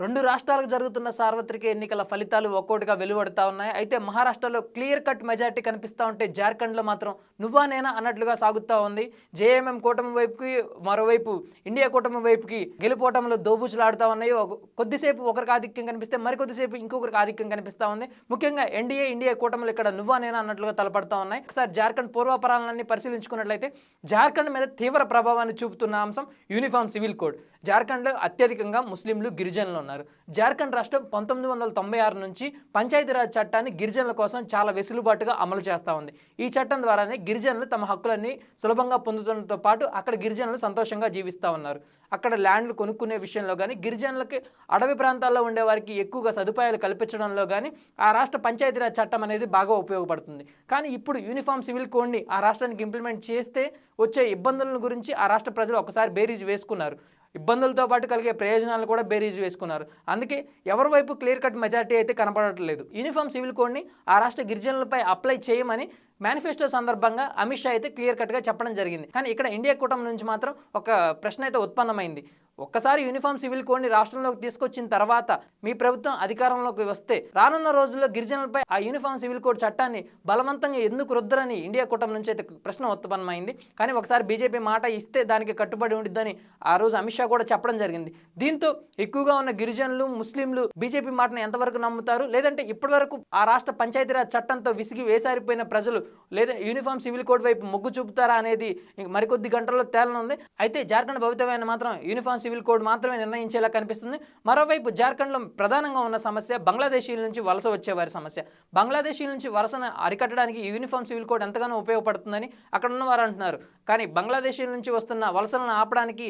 రెండు రాష్ట్రాలకు జరుగుతున్న సార్వత్రిక ఎన్నికల ఫలితాలు ఒక్కోటిగా వెలువడుతూ ఉన్నాయి. అయితే మహారాష్ట్రలో క్లియర్ కట్ మెజార్టీ కనిపిస్తూ ఉంటే జార్ఖండ్లో మాత్రం నువ్వా నేనా అన్నట్లుగా సాగుతూ ఉంది. జేఎంఎం కూటమి వైపుకి మరోవైపు ఇండియా కూటమి వైపుకి గెలుపోవటంలో దోబూచులాడుతూ ఉన్నాయి. ఒక- కొద్దిసేపు ఒకరికి ఆధిక్యం కనిపిస్తే మరికొద్దిసేపు ఇంకొకరికి ఆధిక్యం కనిపిస్తూ ఉంది. ముఖ్యంగా ఎన్డీఏ ఇండియా కూటమిలు ఇక్కడ నువ్వా నేనా అన్నట్లుగా తలపడుతూ ఉన్నాయి. ఒకసారి జార్ఖండ్ పూర్వాపరాలన్నీ పరిశీలించుకున్నట్లయితే జార్ఖండ్ మీద తీవ్ర ప్రభావాన్ని చూపుతున్న అంశం యూనిఫామ్ సివిల్ కోడ్. జార్ఖండ్లో అత్యధికంగా ముస్లింలు గిరిజనులు ఉన్నారు. జార్ఖండ్ రాష్ట్రం పంతొమ్మిది వందల తొంభై ఆరు నుంచి పంచాయతీరాజ్ చట్టాన్ని గిరిజనుల కోసం చాలా వెసులుబాటుగా అమలు చేస్తూ ఉంది. ఈ చట్టం ద్వారానే గిరిజనులు తమ హక్కులన్నీ సులభంగా పొందుతుండటంతో పాటు అక్కడ గిరిజనులు సంతోషంగా జీవిస్తూ ఉన్నారు. అక్కడ ల్యాండ్లు కొనుక్కునే విషయంలో కానీ గిరిజనులకి అడవి ప్రాంతాల్లో ఉండే వారికి ఎక్కువగా సదుపాయాలు కల్పించడంలో కానీ ఆ రాష్ట్ర పంచాయతీరాజ్ చట్టం అనేది బాగా ఉపయోగపడుతుంది. కానీ ఇప్పుడు యూనిఫామ్ సివిల్ కోడ్ని ఆ రాష్ట్రానికి ఇంప్లిమెంట్ చేస్తే వచ్చే ఇబ్బందుల గురించి ఆ రాష్ట్ర ప్రజలు ఒకసారి బేరీజ్ వేసుకున్నారు. ఇబ్బందులతో పాటు కలిగే ప్రయోజనాలు కూడా బేరీజ్ వేసుకున్నారు. అందుకే ఎవరి వైపు క్లియర్ కట్ మెజార్టీ అయితే కనపడట్లేదు. యూనిఫామ్ సివిల్ కోడ్ని ఆ రాష్ట్ర గిరిజనులపై అప్లై చేయమని మేనిఫెస్టో సందర్భంగా అమిత్ షా అయితే క్లియర్ కట్గా చెప్పడం జరిగింది. కానీ ఇక్కడ ఇండియా కూటమి నుంచి మాత్రం ఒక ప్రశ్న అయితే ఉత్పన్నమైంది. ఒక్కసారి యూనిఫామ్ సివిల్ కోడ్ని రాష్ట్రంలోకి తీసుకొచ్చిన తర్వాత మీ ప్రభుత్వం అధికారంలోకి వస్తే రానున్న రోజుల్లో గిరిజనులపై ఆ యూనిఫామ్ సివిల్ కోడ్ చట్టాన్ని బలవంతంగా ఎందుకు రుద్దరని ఇండియా కూటమి నుంచి అయితే ప్రశ్న ఉత్పన్నమైంది కానీ ఒకసారి బీజేపీ మాట ఇస్తే దానికి కట్టుబడి ఉండిద్దని ఆ రోజు అమిత్ షా కూడా చెప్పడం జరిగింది. దీంతో ఎక్కువగా ఉన్న గిరిజనులు ముస్లింలు బీజేపీ మాటను ఎంతవరకు నమ్ముతారు? లేదంటే ఇప్పటివరకు ఆ రాష్ట్ర పంచాయతీరాజ్ చట్టంతో విసిగి వేసారిపోయిన ప్రజలు లేదా యూనిఫామ్ సివిల్ కోడ్ వైపు మొగ్గు చూపుతారా అనేది మరికొద్ది గంటల్లో తేలనుంది. అయితే జార్ఖండ్ భవితమైన మాత్రం యూనిఫామ్ సివిల్ కోడ్ మాత్రమే నిర్ణయించేలా కనిపిస్తుంది. మరోవైపు జార్ఖండ్లో ప్రధానంగా ఉన్న సమస్య బంగ్లాదేశీల నుంచి వలస వచ్చేవారి సమస్య. బంగ్లాదేశీల నుంచి వలసను అరికట్టడానికి యూనిఫామ్ సివిల్ కోడ్ ఎంతగానో ఉపయోగపడుతుందని అక్కడ ఉన్నవారు అంటున్నారు. కానీ బంగ్లాదేశీల నుంచి వస్తున్న వలసలను ఆపడానికి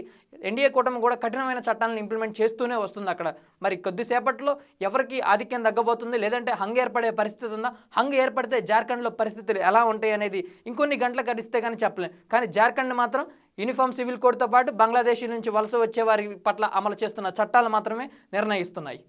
ఎన్డీఏ కూటమి కూడా కఠినమైన చట్టాలను ఇంప్లిమెంట్ చేస్తూనే వస్తుంది అక్కడ. మరి కొద్దిసేపట్లో ఎవరికి ఆధిక్యం తగ్గబోతుంది? లేదంటే హంగ్ ఏర్పడే పరిస్థితి ఉందా? హంగ్ ఏర్పడితే జార్ఖండ్లో పరిస్థితులు ఎలా ఉంటాయి అనేది ఇంకొన్ని గంటలు గడిస్తే కానీ చెప్పలేం. కానీ జార్ఖండ్ మాత్రం యూనిఫామ్ సివిల్ కోడ్తో పాటు బంగ్లాదేశీ నుంచి వలస వచ్చే వారి పట్ల అమలు చేస్తున్న చట్టాలు మాత్రమే నిర్ణయిస్తున్నాయి.